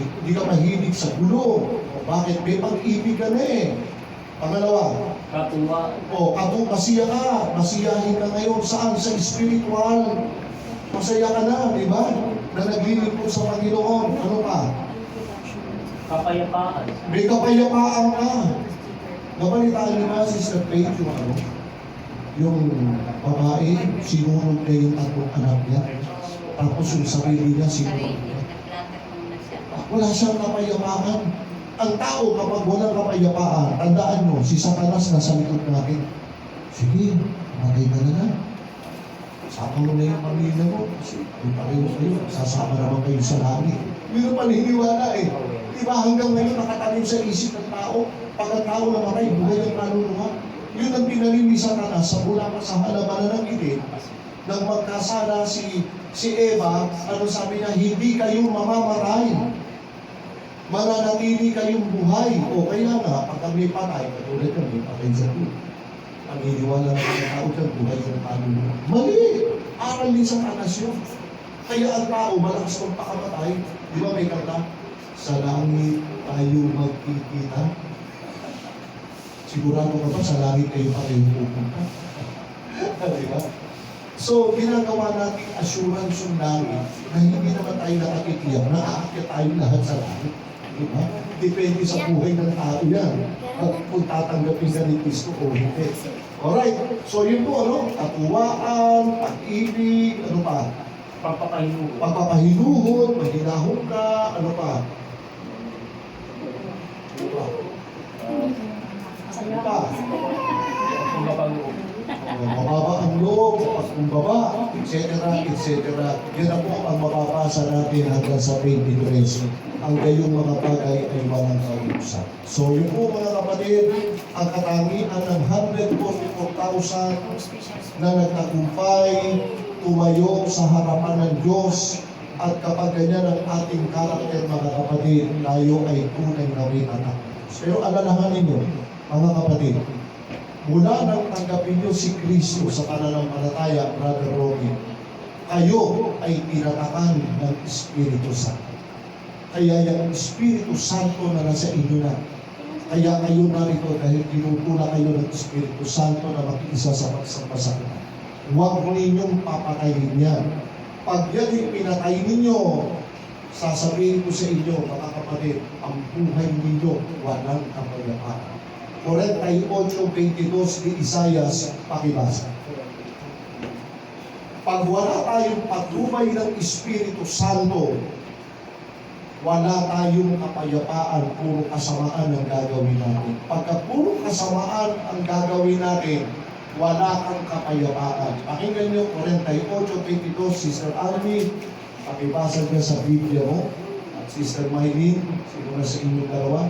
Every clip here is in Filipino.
Hindi ka mahilig sa gulo. Bakit? May pag-ibig ka na eh. Pangalawa, Katuwa. o kung masiya ka, masiyahin ka ngayon. Saan? Sa spiritual. Masaya ka na, di ba? Na naglilingkod sa Panginoon. Ano pa? Kapayapaan. May kapayapaan ka. Nabalitaan niyo ba, Sister Faith, yung ano? Yung babae, sinunod niya yung tatlong anak niya. Tapos yung sarili niya, sinunod niya. Wala siyang kapayapaan. Ang tao kapag walang kapayapaan, tandaan mo, si Satanas nasa likod natin. Sige, matay ka na lang. Sama mo na yung pamilya mo. Kasi kung pareho kayo, sasama naman kayo sa langit. Yun ang paniniwala eh. Di ba hanggang ngayon nakatanim sa isip ng tao, pag ang tao namatay, buhay ang kaluluwa. Yun ang pinalim ni Satanas sa mula pa sa halaman ng itin, nang magkasala si si Eva, ano sabi niya, hindi kayo mamamatay. Mananatili kayong buhay. O kaya nga, pag kami patay, katulad kami, patay sa tuwa. Paniniwala ng mga tao dyan, buhay ng kaluluwa. Mali! Aral ni Satanas yun. Kaya ang tao, malakas kong pakamatay. Di ba may kanta? Sa langit tayo magkikita. Sigurado ka ba sa langit kayo pareho pupunta? Di ba? So, ginagawa natin assurance yung langit na hindi naman tayo nakakitiyak na aakyat tayo lahat sa langit. Di ba? Depende sa buhay ng tao yan. At kung tatanggapin ka ni Kristo o hindi. Alright, so yun po ano, katuwaan, pag-ibig, ano pa, Pagpapahinugo. pagpapahinuhod, maghinahon ka, ano pa. Ano pa? Ano pa? Mababa ang loob, pagkumbaba, etc., etc. Yan na po ang mapapasa natin hanggang sa 23. Ang gayong mga bagay ay walang kausap. So yun po mga kapatid, ang katangian ng 144,000 na nagtagumpay, tumayo sa harapan ng Diyos, at kapag ganyan ang ating karakter mga kapatid, tayo ay tunay na rin anak. Pero alalahanin nyo, mga kapatid, mula nang tanggapin nyo si Kristo sa pananampalataya, Brother Robin, kayo ay tinatakan ng Espiritu Santo. Kaya yung Espiritu Santo na nasa inyo na, kaya kayo narito dahil tinutula kayo ng Espiritu Santo na makiisa sa pagsampasakitan. Huwag ninyong papatayin yan. Pag yan yung pinatay ninyo, sasabihin ko sa inyo, mga kapatid, ang buhay ninyo walang kapayapaan. 48.22 ni Isayas, pakibasa. Pag wala tayong patnubay ng Espiritu Santo, wala tayong kapayapaan, puro kasamaan ang gagawin natin. Pagka puro kasamaan ang gagawin natin, wala kang kapayapaan. Pakinggan niyo, 48.22, Sister Almi, pakibasa niya sa Biblia mo. At Sister Mylene, sino na sa inyong dalawa,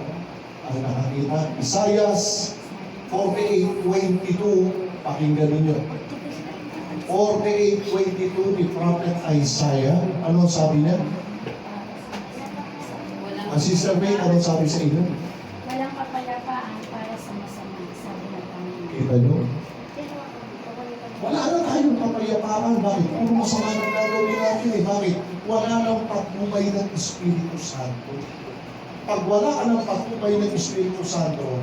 ang nakakita. Isaias 48.22, pakinggan ninyo. 48.22 ni Prophet Isaiah. Ano sabi niya? Ang Sister May, ano sabi sa inyo? Walang kapayapaan para sa masama, sabi ng Panginoon. Kita niyo? Wala na tayong kapayapaan. Bakit? Puro masama ng gagawin natin eh. Bakit? Wala nang patnubay ng Espiritu Santo. Pag wala ka ng patnubay ng Espiritu Santo,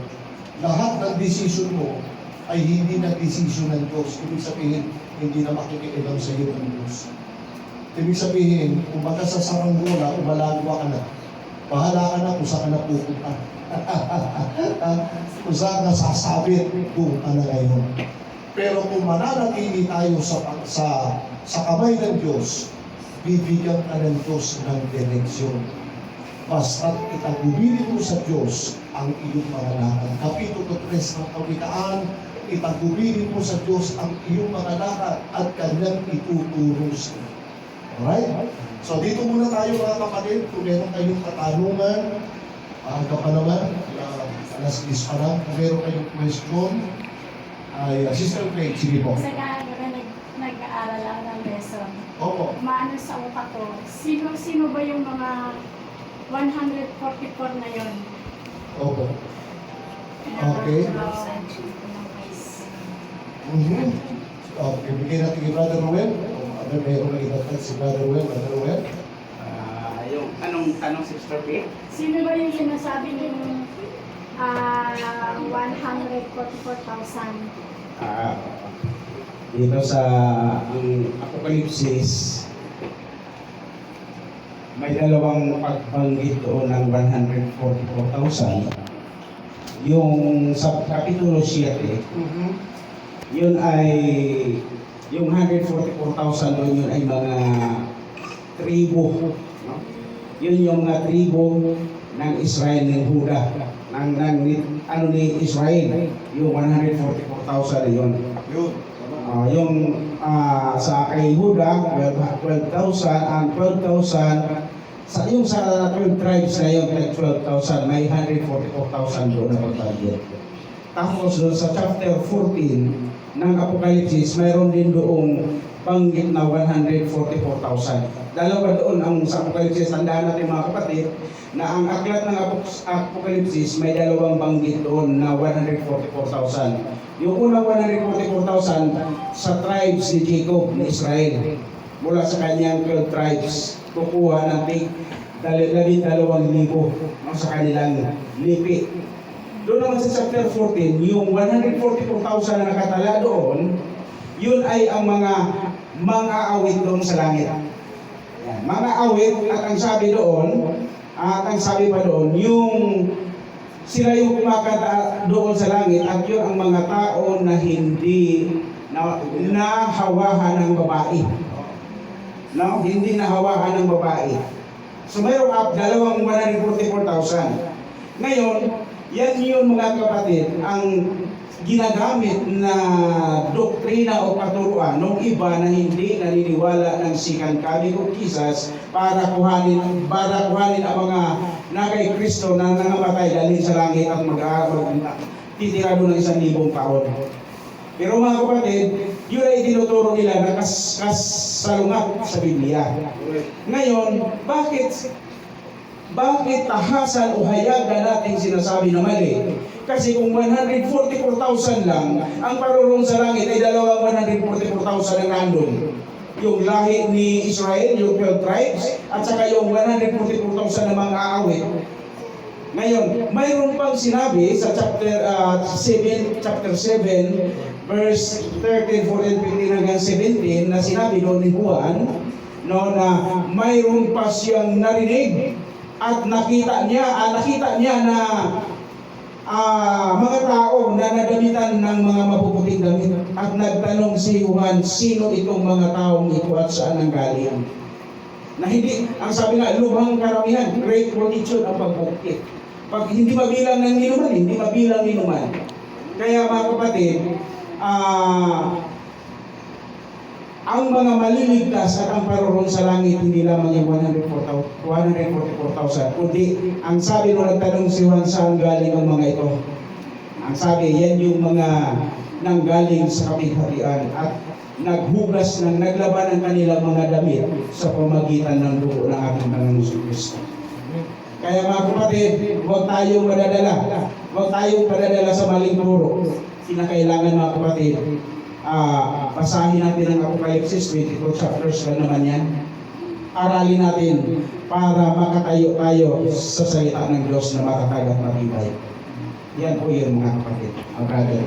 lahat ng desisyon mo ay hindi na desisyon ng Diyos. Ibig sabihin, hindi na makikialam sa iyo ng Diyos. Ibig sabihin, kung baka sa saranggola, umalagwa ka na. Bahala ka na kung saan ka na pupunta. kung saan ka sasabit kung ano ngayon. Pero kung mananatili tayo sa, sa, sa kamay ng Diyos, bibigyan ka ng Diyos ng direksyon. Basta't itagubili mo sa Diyos ang iyong mga lakad. Kapitulo 3 ng Kawikaan, itagubili mo sa Diyos ang iyong mga lakad at kanyang ituturo sa iyo. Alright? So dito muna tayo mga kapatid, kung meron kayong katanungan, maaga pa naman, uh, alas 10 pa lang, kung meron kayong question, ay uh, Sister Craig, sige po. Sa nag, nag-aaral ako ng lesson, Opo. maano sa utak ko, sino, sino ba yung mga 144 na yon? Opo. Okay. Mhm. Okay, bigyan natin kay Brother Ruel. Ano, meron na itatag si Brother Ruel. Brother Ruel. Ah, yung Anong tanong, Sister P? Sino ba yung sinasabi yung ah 144,000? Ah, dito sa ang Apokalipsis, may dalawang pagbanggit doon ng 144,000. Yung sa Kapitulo 7, yun ay yung 144,000 doon yun ay mga tribo. No? Yun yung mga tribo ng Israel ng Huda ng, ng ni- ano ni Israel yung 144,000 na yun Yun. Ah, yung ah, sa kay Huda 12 12,000 ang 12,000 sa yung sa 12 tribes na yun like 12,000 may 144,000 doon na pagbagyet tapos doon sa chapter 14 ng Apokalipsis mayroon din doong banggit na 144,000 dalawa doon ang sa Apokalipsis tandaan natin mga kapatid na ang aklat ng Apok- Apokalipsis may dalawang banggit doon na 144,000 yung unang 144,000 sa tribes ni Jacob ni Israel. Mula sa kanyang 12 tribes kukuha ng tig dalawang libo. Sa kanilang lipi doon naman sa chapter 14, yung 144,000 na nakatala doon, yun ay ang mga mga awit doon sa langit. Yan, mga awit at ang sabi doon, at ang sabi pa doon, yung sila yung kumakanta doon sa langit at yun ang mga tao na hindi na, nahawahan ng babae. No? Hindi nahawahan ng babae. So mayroong up, dalawang 144,000. Ngayon, yan yung mga kapatid, ang ginagamit na doktrina o katuruan ng iba na hindi naniniwala ng sikan kami o Jesus para kuhanin para kuhanin ang mga nagay Kristo na nangamatay dalhin sa langit at mag-aaral titira doon ng isang libong taon. Pero mga kapatid, yun ay tinuturo nila na kas, kasalungat sa Biblia. Ngayon, bakit bakit tahasan o hayagan natin sinasabi na mali? Kasi kung 144,000 lang, ang parurong sa langit ay dalawang 144,000 ang nandun. Yung lahi ni Israel, yung 12 tribes, at saka yung 144,000 na mga aawit. Ngayon, mayroon pang sinabi sa chapter uh, 7, chapter 7, verse 13, 14, 15 hanggang 17 na sinabi doon ni Juan no, na mayroon pa siyang narinig at nakita niya, ah, nakita niya na ah, mga tao na nagamitan ng mga mapuputing damit at nagtanong si Juan, sino itong mga taong ito at saan ang galing? Na hindi, ang sabi nga, lubhang karamihan, great multitude ang pagbukit. Pag hindi mabilang ng inuman, hindi mabilang inuman. Kaya mga kapatid, ah, ang mga maliligtas at ang parurong sa langit, hindi lamang yung 144,000, 144,000, kundi ang sabi nung nagtanong si Juan saan galing ang mga ito. Ang sabi, yan yung mga nanggaling sa kapighatian at naghugas ng naglaban ng kanilang mga damit sa pamagitan ng dugo ng ating Panginoon Kristo. Kaya mga kapatid, huwag tayong madadala. Huwag tayong padadala sa maling turo. Kinakailangan mga kapatid, ah basahin natin ang Apocalypse 22 chapters lang naman yan. Aralin natin para makatayo tayo sa salita ng Diyos na matatag at matibay. Yan po yun mga kapatid, mga brother.